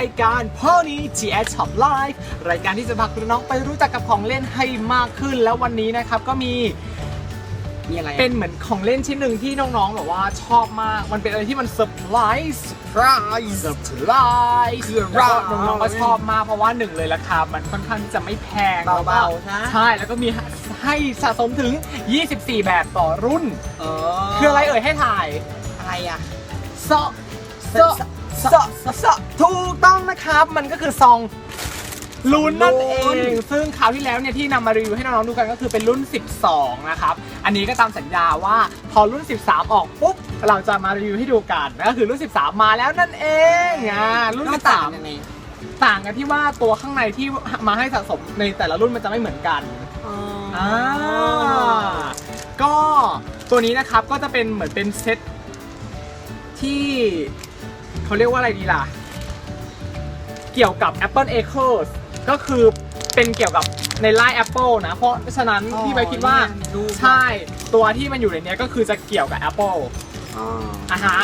ายการพ่อนี้ GS Shop Live รายการที่จะพาคุณน้องไปรู้จักกับของเล่นให้มากขึ้น แล้ววันนี้นะครับก็มีมีอะไรเป็นเหมือนของเล่นชิ้นหนึ่งที่น้องๆแบบว่าชอบมาก มันเป็นอะไรที่มันเซอร์ไพรส์ไพรส์เซอร์ไพรส์คืออะไรแล้วก็น้องๆก็ชอบมากเพราะว่าหนึ่งเลยราคา มันค่อนข้างที่จะไม่แพงเบาๆใช่ใช่แล้วก็มีให้สะสมถึง 24 แบบต่อรุ่นเอคืออะไรเอ่ยให้ถ่ายอะไรอะเซาะเซาะเซาะถูกต้องนะครับ มันก็คือซองลุ้นนั่นเอลุ้น ง ซึ่งคราวที่แล้วเนี่ยที่นำมารีวิวให้น้องๆดูกันก็คือเป็นรุ่น 12 นะครับ อันนี้ก็ตามสัญญาว่าพอรุ่น 13 ออกปุ๊บเราจะมารีวิวให้ดูกันก็คือรุ่น 13 มาแล้วนั่นเองอ่ารุ่นต่างกัน13 ยังไงต่างกันที่ว่าตัวข้างในที่มาให้สะสมในแต่ละรุ่นมันจะไม่เหมือนกันอ๋ออ่าก็ตัวนี้นะครับก็จะเป็นเหมือนเป็นเซตที่ เขาเรียกว่าอะไรดีล่ะ เกี่ยวกับ Apple Acres ก็คือเป็นเกี่ยวกับในไลน์ Apple นะ เพราะฉะนั้นพี่ไปคิดว่าดู ใช่ตัวที่มันอยู่ในเนี้ยก็คือจะเกี่ยวกับ Apple อ๋ออ่าฮะ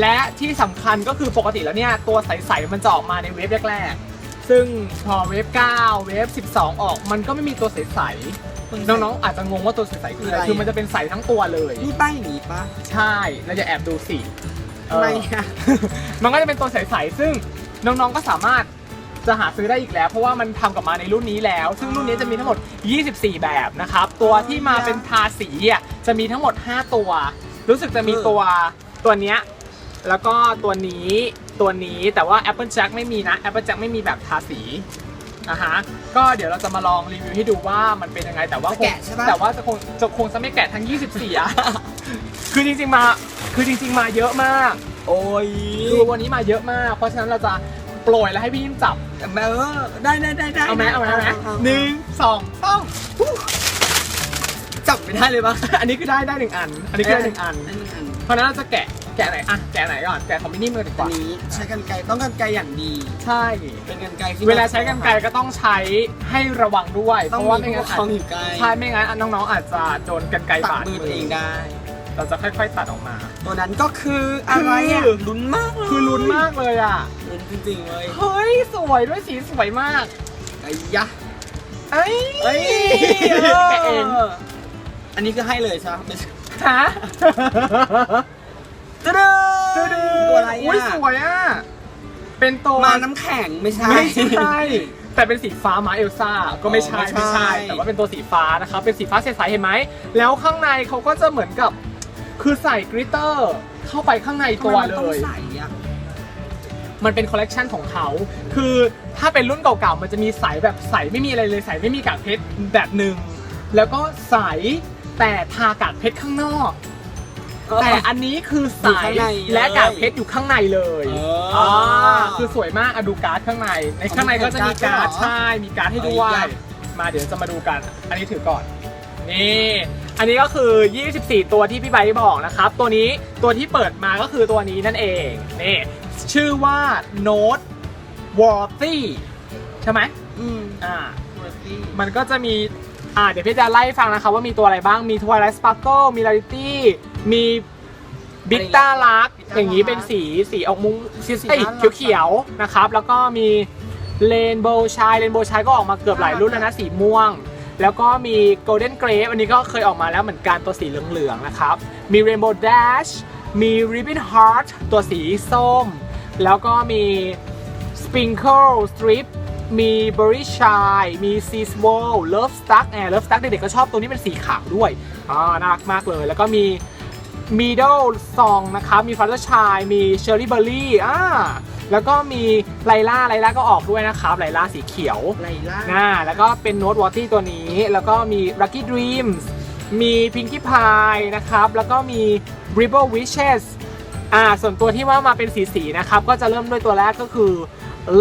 และที่สำคัญก็คือปกติแล้วเนี่ย ตัวใส ๆ มันจะออกมาในเวฟแรกๆ ซึ่งพอเวฟ 9 เวฟ 12 ออกมันก็ไม่มีตัวใสๆน้อง ๆ อาจจะงงว่าตัวใส ๆ คืออะไรคืออะไรคือมันจะเป็นใสทั้งตัวเลย นี่ป้ายอย่างนี้ปะใช่ เราจะแอบดูสิ ทำไมเอออะ มันก็จะเป็นตัวใสๆซึ่งน้องๆก็สามารถจะหาซื้อได้อีกแล้ว เพราะว่ามันทำกลับมาในรุ่นนี้แล้ว ซึ่งรุ่นนี้จะมีทั้งหมด 24 แบบนะครับ ตัวที่มาเป็นทาสีอะจะมีทั้งหมด 5 ตัว รู้สึกจะมีตัวตัวเนี้ยแล้วก็ตัวนี้ตัวนี้แต่ว่า Apple Jack ไม่มีนะ Apple Jack ไม่มีแบบทาสีนะฮะก็เดี๋ยวเราจะมาลองรีวิวให้ดูว่ามันเป็นยังไงแต่ว่าจะคงแกะใช่ปะ แต่ว่าจะคงจะคงจะไม่แกะทั้ง 24อะ คือจริงๆมา คือจริง ๆ มาเยอะมาก โอ้ยคือวันนี้มาเยอะมาก เพราะฉะนั้นเราจะโปรยแล้วให้พี่ยิ้มจับ เออได้ได้ได้ได้เอาไหมเอาไหมเอาไหมเาหนึ่งสองสามจับไม่ได้เลยปะอันนี้คือได้ได้หนึ่งอัน อันนี้คือได้หนึ่งอันได้หนึ่งอันเพราะฉะนั้นเราจะแกะแกะไหนอะแกะไหนก่อนแกะของมินิมือดีกอันว่านี้ใช้กันไกรต้องกันไกรอย่างดี ใช่ เป็นกันไกรที่เวลาใช้กันไกรก็ต้องใช้ให้ระวังด้วยต้อเพงราะว่ามีไม่พวงั้กนอาคจอมอยู่ไกลใช่ไม่งั้นน้องๆอาจจะโดนกันไกรตัดบาดมือตัวเองได้ เราจะค่อยๆตัดออกมาตัวนั้นก็คืออะไรอะคือลุ้นมากเลยคือลุ้นมากเลยอะลุ้นจริงๆเลยเฮ้ยสวยด้วยสีสวยมากไอ้ยะเอ้ยเอ้ยแกะเองอันนี้คือให้เลยใช่ไหมไม่ใช่ฮะตึ๊ดดูดูตัวอะไรอุ้ยอะสวยอะเป็นตัวมาน้ำแข็งไม่ใช่ไม่ใช่แต่เป็นสีฟ้ามาเอลซ่าก็ไม่ใช่อ๋อไม่ไม่ใช่ใช่ แต่ว่าเป็นตัวสีฟ้านะครับเป็นสีฟ้าใสๆเห็นไหมแล้วข้างในเขาก็จะเหมือนกับ คือใส่กริตเตอร์เข้าไปข้างในตัวทำไมมันเลต้องย ใส่อะมันเป็นคอลเลกชันของเขา คือถ้าเป็นรุ่นเก่าๆ มันจะมีใสแบบใสไม่มีอะไรเลยใสไม่มีกากเพชรแบบหนึ่ง แล้วก็ใสแต่ทากากเพชรข้างนอกแต่อันนี้คือใสอยู่ข้างในเลยและกากเพชรอยู่ข้างในเลยเอออ่าคือสวยมากอะดูการ์ดข้างใน ในข้างในก็จะมีการ์ดมีการ์ดด้วยเหรอใช่ มีการ์ดให้ด้วย เอ้ยมาเดี๋ยวจะมาดูกัน อันนี้ถือก่อน นี่ อันนี้ก็คือ 24 ตัวที่พี่ไบร์ทบอกนะครับ ตัวนี้ตัวที่เปิดมาก็คือตัวนี้นั่นเองนี่ชื่อว่า Note w o r t y ใช่ไหมอืมอ่าเวอร์ตี้มันก็จะมี อ่า เดี๋ยวพี่จะไล่ให้ฟังนะคะว่ามีตัวอะไรบ้าง มี Twilight Sparkle มี Rarity มีบิ t ต้าลัก Vita อย่างนี้ Lark เป็นสีสีออกมุ้งสีสีเอ้ยน่ารักเขียวๆนะครับ แล้วก็มีเ a นโบ w ชายเ a นโบ w ชายก็ออกมาเกือบหลายรุ่นแล้วนะ สีม่วง แล้วก็มี Golden Grape อันนี้ก็เคยออกมาแล้วเหมือนกันตัวสีเหลืองๆนะครับ มี Rainbow Dash มี Ribbon Heart ตัวสีส้ม แล้วก็มี Sprinkle Strip มี Berry Shy มี Sea Swirl Love Stuck แอร์ Love Stuck เด็กๆก็ชอบตัวนี้เป็นสีขาวด้วย อ่า น่ารักมากเลย แล้วก็มี Middle Song นะครับ มี Fluttershy มี Cherry Berry อ่าแล้วก็มีไลล่าไลล่าก็ออกด้วยนะครับไลล่าสีเขียวไลล่าอ่าแล้วก็เป็นโน้ตวอตตี้ตัวนี้ แล้วก็มี Lucky Dreams มี Pinkie Pie นะครับ แล้วก็มี Ripple Wishes อ่าส่วนตัวที่ว่ามาเป็นสีสีๆนะครับ ก็จะเริ่มด้วยตัวแรกก็คือ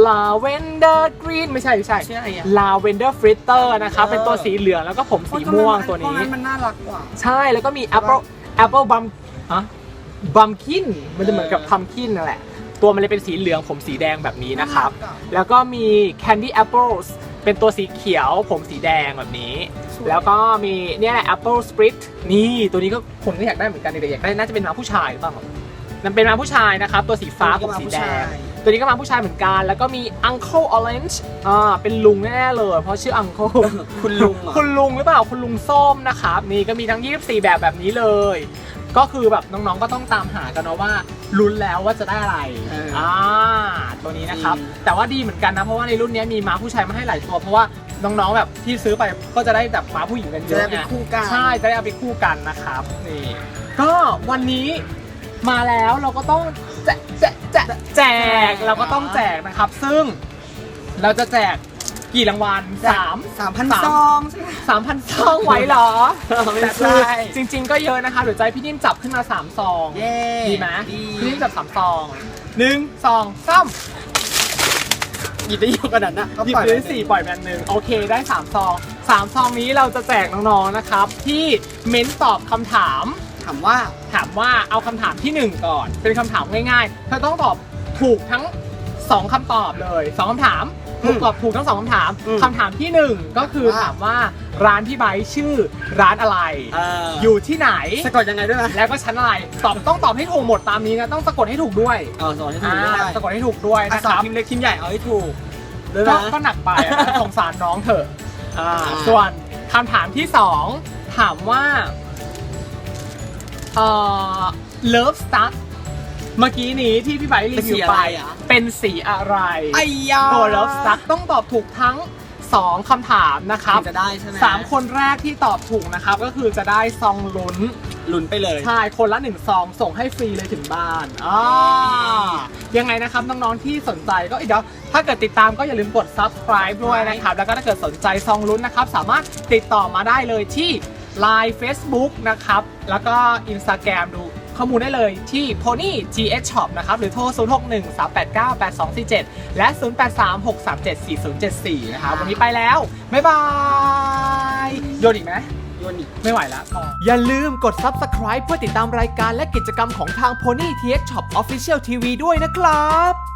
Lavender Green ไม่ใช่ไม่ใช่ ชื่ออะไรอะ Lavender Fritter นะครับ เป็นตัวสีเหลืองแล้วก็ผมสีม่วงตัวนี้พกมันน่ารักกว่า ใช่แล้วก็มี Apple Apple Bum อะ Bumpkin มันจะเหมือนกับ Pumpkin นั่นแหละ ตัวมันเลยเป็นสีเหลืองผมสีแดงแบบนี้นะครับน่ารักอะแล้วก็มี Candy Apples เป็นตัวสีเขียวผมสีแดงแบบนี้สวยแล้วก็มีเนี่ยแหละ Apple Sprit นี่ตัวนี้ก็คนก็อยากได้เหมือนกันเด็กๆอยากได้น่าจะเป็นม้าผู้ชายหรือเปล่านั่นเป็นม้าผู้ชายนะครับ ตัวสีฟ้าผมสีแดง ตัวนี้ก็มาผู้ชายเหมือนกัน แล้วก็มี Uncle Orange อ่าเป็นลุงแน่ๆเลย เพราะชื่อ Uncle คุณลุงเหรอ คุณลุงหรือเปล่าคุณลุงส้มนะครับนี่ก็มีทั้ง 24 แบบแบบนี้เลย ก็คือแบบน้องๆก็ต้องตามหากันเนาะว่าลุ้นแล้วว่าจะได้อะไรเอออ่อ่าตัวนี้นะครับอืมแต่ว่าดีเหมือนกันนะเพราะว่าในรุ่นนี้มีม้าผู้ชายมาให้หลายตัวเพราะว่าน้องๆแบบที่ซื้อไปก็จะได้แบบม้าผู้หญิงกันเยจะอะได้เป็นไง คู่กัน ใช่ จะได้เอาไปคู่กันนะครับนี่ก็วันนี้มาแล้วเราก็ต้องแจก แจกแจกแจกเราก็ต้องแจกนะครับ ซึ่งเราจะแจกกี่รางวัลสามสามพันสามซองใช่ไหมสามพันซองไว้เหรอไม่แต่ใช่คือจริง ๆ ก็เยอะนะคะเดี๋ยวใจพี่นิ่มจับขึ้นมาสามซองเย้ดีไหมดีพี่นิ่มจับสามซองหนึ่งสองสามหยิบได้เยอะขนาดนั้นก็หยิบปล่อยไปได้สี่ปล่อยแมนหนึ่งโอเคได้สามซองสามซองนี้เราจะแจกน้องๆนะครับ ที่เม้นตอบคำถาม ถามว่าถามว่าเอาคำถามที่หนึ่งก่อน เป็นคำถามง่ายๆเธอต้องตอบถูกทั้งสองคำตอบเลยสองคำถามอืมตอบถูกทั้งสองคำถามอืมคำถามที่หนึ่งก็คือว่า ถามว่าร้านพี่ไบร์ทชื่อร้านอะไรเอออยู่ที่ไหน สะกดยังไงด้วยนะแล้วก็ชั้นอะไรตอบต้องตอบให้ถูกหมดตามนี้นะต้องสะกดให้ถูกด้วยเออสอนให้ถูกอ่าด้วยสะกดให้ถูกด้วยอะนะสคอนรับทีมเล็กทีมใหญ่เอาให้ถูกด้วยก็นะ ก็หนักไปอะ สงสารน้องเถอะอ่าอ่าส่วนคำถามที่สองถามว่า เอ่อ Love Stuck เมื่อกี้นี้ที่พี่ไบร์ทรีวิวไป เป็นสีอะไรไอ้ยาตัว Love Stuck ต้องตอบถูกทั้งสองคำถามนะครับ จะได้ใช่ไหมสามคนแรกที่ตอบถูกนะครับ ก็คือจะได้ซองลุ้น ลุ้นไปเลย ใช่ คนละหนึ่งซองส่งให้ฟรีเลยถึงบ้านอ่ายังไงนะครับ น้องๆที่สนใจก็เดี๋ยวถ้าเกิดติดตามก็อย่าลืมกด subscribe ด้วยนะครับ แล้วก็ถ้าเกิดสนใจซองลุ้นนะครับ สามารถติดต่อมาได้เลยที่ Line Facebook นะครับ แล้วก็ Instagram ดูข้อมูลได้เลยที่ Pony GH Shop นะครับ หรือโทร 0613898247 และ 0836374074 นะครับ วันนี้ไปแล้ว บ๊ายบาย โยนอีกไหมโยนอีก ไม่ไหวแล้วพออย่าลืมกด subscribe เพื่อติดตามรายการและกิจกรรมของทาง Pony TX Shop Official TV ด้วยนะครับ